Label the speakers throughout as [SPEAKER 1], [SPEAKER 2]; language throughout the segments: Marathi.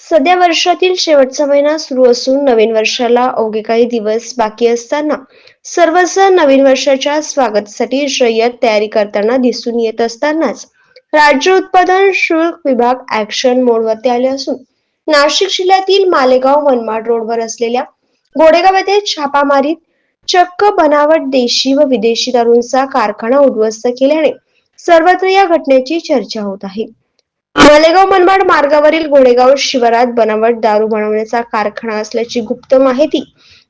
[SPEAKER 1] सध्या वर्षातील शेवटचा महिना सुरू असून नवीन वर्षाला अवघे काही दिवस बाकी असताना सर्वच नवीन वर्षाच्या स्वागतासाठी जय्यत तयारी करताना दिसून येत असतानाच राज्य उत्पादन शुल्क विभाग ऍक्शन मोडवरती आले असून नाशिक जिल्ह्यातील मालेगाव मनमाड रोडवर असलेल्या गोडेगाव येथे छापामारीत चक्क बनावट देशी व विदेशी दारूंचा कारखाना उद्ध्वस्त केल्याने सर्वत्र या घटनेची चर्चा होत आहे. मालेगाव मनमाड मार्गावरील गोळेगाव शिवारात बनावट दारू बनवण्याचा कारखाना असल्याची गुप्त माहिती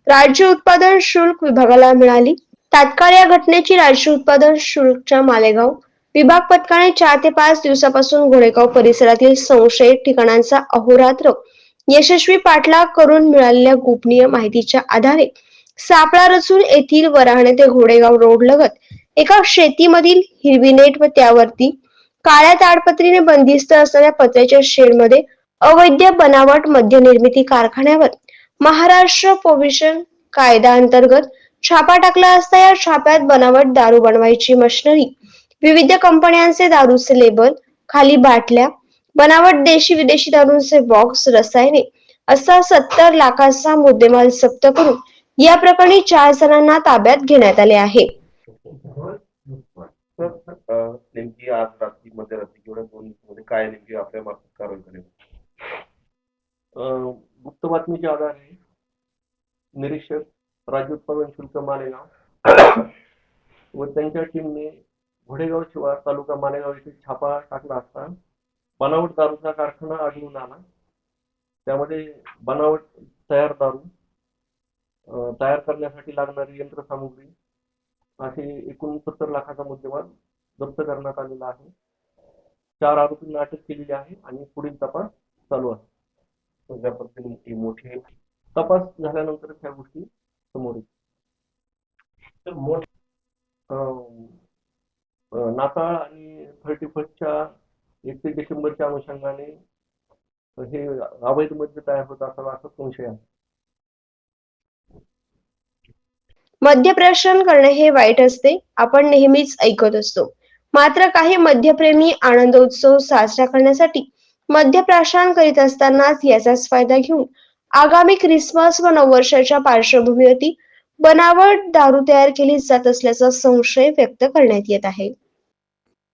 [SPEAKER 1] राज्य उत्पादन शुल्क विभागाला मिळाली. तात्काळ या घटनेची राज्य उत्पादन शुल्कच्या मालेगाव विभाग पथकाने चार ते पाच दिवसापासून घोडेगाव परिसरातील संशयित ठिकाणांचा अहोरात्र यशस्वी पाठलाग करून मिळालेल्या गोपनीय माहितीच्या आधारे सापळा रचून येथील वराहणे ते घोडेगाव रोड लगत एका शेतीमधील हिरवी नेट व त्यावरती काळ्या ताडपत्रीने बंदिस्त असणाऱ्या पत्र्याच्या शेडमध्ये अवैध बनावट मद्य निर्मिती कारखान्यावर महाराष्ट्र प्रोव्हिशन कायदा अंतर्गत छापा टाकला असता या छाप्यात बनावट दारू बनवायची मशिनरी. विविध कंपन्यांचे दारूचे लेबल खाली बाटल्या बनावट देशी विदेशी दारूंचे बॉक्स रसायने असा सत्तर लाखाचा मुद्देमाल जप्त करून या प्रकरणी चार जणांना ताब्यात घेण्यात आले आहे.
[SPEAKER 2] आपल्या मार्फत कारवाई करेल गुप्त बातमीच्या आधारे निरीक्षक राज्य उत्पादन शुल्क मालेगाव व त्यांच्या टीमने घोडेगाव शिवार तालुका मालेगाव येथे छापा टाकला असता बनावट दारूचा कारखाना आढळून आला. त्यामध्ये बनावट तयार दारू तयार करण्यासाठी लागणारी यंत्रसामुग्री असे एकोणसत्तर लाखाचा मुद्देमाल जप्त करण्यात आलेला आहे. चार आरोपींना अटक केलेली आहे आणि पुढील तपास चालू आहे. ज्या पद्धतीने ही मोठी तपास झाल्यानंतर ह्या गोष्टी समोर येतील. तर नाताळ आणि थर्टी फर्स्टच्या एकतीस डिसेंबरच्या अनुषंगाने हे अवैध मद्य तयार होत असावा असा संशय आहे.
[SPEAKER 1] मद्यप्राशन करणे हे वाईट असते. आपण नेहमीच ऐकत असतो. मात्र काही मद्यप्रेमी आनंद उत्सव साजरा करण्यासाठी मद्यप्राशन करीत असतानाच याचाच फायदा घेऊन आगामी ख्रिसमस व नववर्षाच्या पार्श्वभूमीवरती बनावट दारू तयार केली जात असल्याचा संशय व्यक्त करण्यात येत आहे.